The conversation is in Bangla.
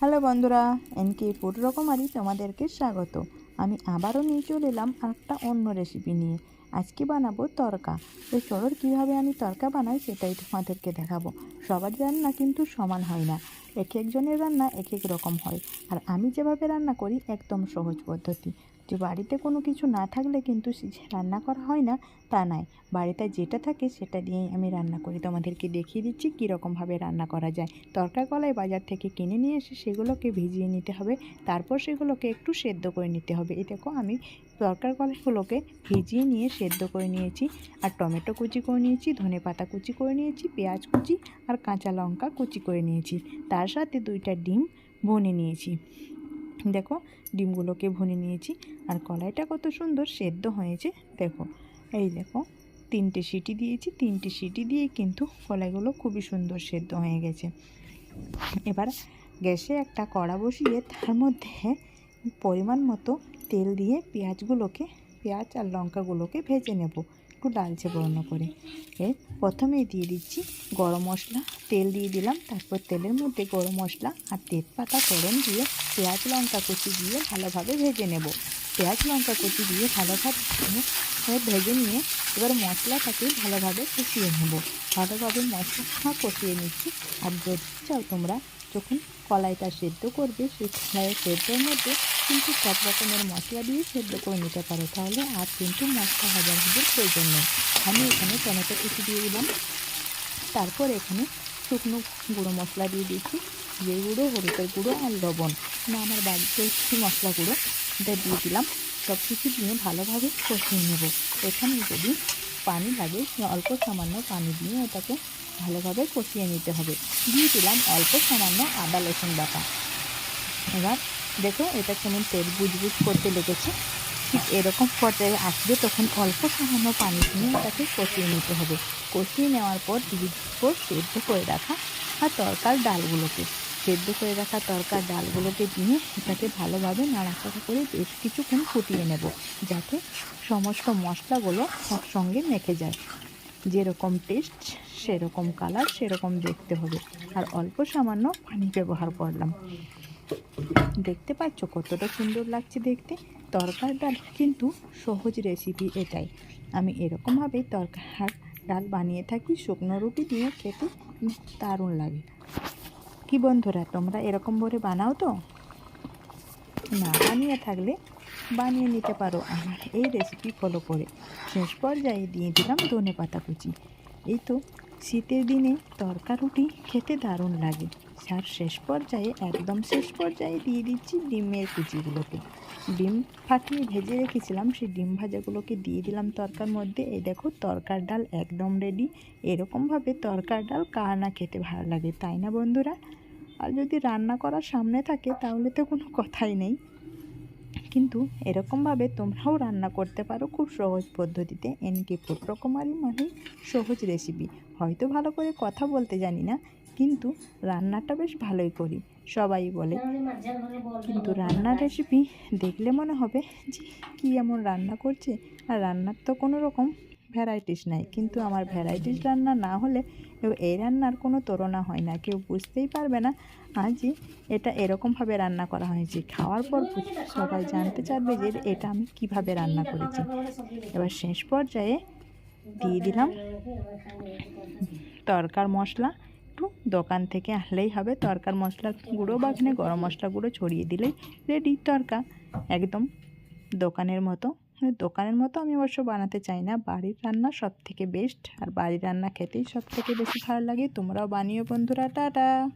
হ্যালো বন্ধুরা এন কে ফুড রকমারি তোমাদেরকে স্বাগত। আমি আবারও নিয়ে চলে এলাম একটা অন্য রেসিপি নিয়ে। আজকে বানাবো তরকা। তো চলোর কীভাবে আমি তরকা বানাই সেটাই তোমাদেরকে দেখাবো। সবার রান্না কিন্তু সমান হয় না। এক একজনের রান্না এক এক রকম হয়। আর আমি যেভাবে রান্না করি একদম সহজ পদ্ধতি। যে বাড়িতে কোনো কিছু না থাকলে কিন্তু রান্না করা হয় না, তা নয়। বাড়িতে যেটা থাকে সেটা দিয়েই আমি রান্না করি। তোমাদেরকে দেখিয়ে দিচ্ছি কীরকমভাবে রান্না করা যায়। তরকা কলাই বাজার থেকে কিনে নিয়ে এসে সেগুলোকে ভিজিয়ে নিতে হবে। তারপর সেগুলোকে একটু সেদ্ধ করে নিতে হবে। এই দেখো আমি তরকার কলাইগুলোকে ভিজিয়ে নিয়ে সেদ্ধ করে নিয়েছি। আর টমেটো কুচি করে নিয়েছি, ধনে পাতা কুচি করে নিয়েছি, পেঁয়াজ কুচি আর কাঁচা লঙ্কা কুচি করে নিয়েছি। তার সাথে দুইটা ডিম ভনে নিয়েছি। দেখো, ডিমগুলোকে ভুনে নিয়েছি। আর কলাইটা কত সুন্দর সেদ্ধ হয়েছে, দেখো। এই দেখো, তিনটে সিটি দিয়েছি, তিনটে সিটি দিয়ে কিন্তু কলাইগুলো খুবই সুন্দর সেদ্ধ হয়ে গেছে। এবার গ্যাসে একটা কড়া বসিয়ে তার মধ্যে পরিমাণ মতো তেল দিয়ে পেঁয়াজগুলোকে, পেঁয়াজ আর লঙ্কাগুলোকে ভেজে নেব। একটু লালচে বর্ণ করে। এর প্রথমেই দিয়ে দিচ্ছি গরম মশলা, তেল দিয়ে দিলাম, তারপর তেলের মধ্যে গরম মশলা আর তেজপাতা ফোড়ন দিয়ে পেঁয়াজ, লঙ্কা কুচি দিয়ে ভালোভাবে ভেজে নেব। পেঁয়াজ, লঙ্কা কুচি দিয়ে ভালোভাবে ভেজে নিয়ে এবার মশলাটাকে ভালোভাবে কষিয়ে নেব। ভালোভাবে মশলা কষিয়ে নিচ্ছি। আর যদি চাও তোমরা যখন কলাইটা সেদ্ধ করবে, সেই কলাইয়ের সেদ্ধর মধ্যে কিন্তু সব রকমের মশলা দিয়ে সেদ্ধ করে নিতে পারো। তাহলে আর কিন্তু মশলা হাজার হাজার প্রয়োজন নেই। আমি এখানে টমেটো কুচি দিয়ে দিলাম। তারপর এখানে শুকনো গুঁড়ো মশলা দিয়ে দিচ্ছি যে গুঁড়ো, হলুদের গুঁড়ো আর লবণ। না আমার বাড়িতে একটু মশলা গুঁড়ো এটা দিয়ে দিলাম। সব কিছু দিয়ে ভালোভাবে কষিয়ে নেব। এখানে যদি পানি লাগে, অল্প সামান্য পানি দিয়ে এটাকে ভালোভাবে কষিয়ে নিতে হবে। দিয়ে দিলাম অল্প সামান্য আদা, রসুন বাটা। এবার দেখো, এটা কেমন তেল বুজবুজ করতে লেগেছে। ঠিক এরকম পর্যায়ে আসবে, তখন অল্প সামান্য পানি দিয়ে এটাকে কষিয়ে নিতে হবে। কষিয়ে নেওয়ার পর দিয়ে সেদ্ধ করে রাখা আর তরকার ডালগুলোকে। সেদ্ধ করে রাখা তরকার ডালগুলোকে দিয়ে এটাকে ভালোভাবে নাড়াচাড়া করে বেশ কিছুক্ষণ ফুটিয়ে নেব, যাতে সমস্ত মশলাগুলো সঙ্গে মেখে যায়। যেরকম টেস্ট সেরকম কালার সেরকম দেখতে হবে। আর অল্প সামান্য পানি ব্যবহার করলাম। দেখতে পাচ্ছ কতটা সুন্দর লাগছে দেখতে? তরকার ডাল কিন্তু সহজ রেসিপি এটাই। আমি এরকমভাবেই তরকার ডাল বানিয়ে থাকি, শুকনো রুটি দিয়ে খেতে দারুণ লাগে। কি বন্ধুরা, তোমরা এরকম করে বানাও তো? না বানিয়ে থাকলে বানিয়ে নিতে পারো। আমার এই রেসিপি ফলো করে। শেষ পর্যায়ে দিয়ে দিলাম ধনে পাতা কুচি। এই তো, শীতের দিনে তরকা রুটি খেতে দারুণ লাগে। আর শেষ পর্যায়ে, একদম শেষ পর্যায়ে দিয়ে দিচ্ছি ডিমের কুচিগুলোকে। ডিম ফাটিয়ে ভেজে রেখেছিলাম, সেই ডিম ভাজাগুলোকে দিয়ে দিলাম তরকার মধ্যে। এই দেখো, তরকার ডাল একদম রেডি এরকমভাবে তরকার ডাল কার না খেতে ভালো লাগে, তাই না বন্ধুরা? আর যদি রান্না করার সামনে থাকে, তাহলে তো কোনো কথাই নেই। কিন্তু এরকমভাবে তোমরাও রান্না করতে পারো খুব সহজ পদ্ধতিতে। এনকে ফুড রকমারি মানে সহজ রেসিপি হয়তো ভালো করে কথা বলতে জানি না, কিন্তু রান্নাটা বেশ ভালোই করি। সবাই বলে, কিন্তু রান্নার রেসিপি দেখলে মনে হবে যে কী এমন রান্না করছে? আর রান্নার তো কোনো রকম ভ্যারাইটিস নাই। কিন্তু আমার ভ্যারাইটিস রান্না না হলে এই রান্নার কোনো তুলনা হয় না। কেউ বুঝতেই পারবে না যে এটা এরকমভাবে রান্না করা হয়েছে। খাওয়ার পর সবাই জানতে চাইবে যে এটা আমি কীভাবে রান্না করেছি। এবার শেষ পর্যায়ে দিয়ে দিলাম তরকার মশলা। একটু দোকান থেকে আনলেই হবে। তরকার মশলা গুঁড়ো বা এখানে গরম মশলা গুঁড়ো ছড়িয়ে দিলেই রেডি তরকা। একদম দোকানের মতো। দোকানের মতো আমি অবশ্য বানাতে চাই না। বাড়ির রান্না সব থেকে বেস্ট আর বাড়ির রান্না খেতেই সব থেকে বেশি ভালো লাগে। তোমরাও বানিও বন্ধুরা, টাটা!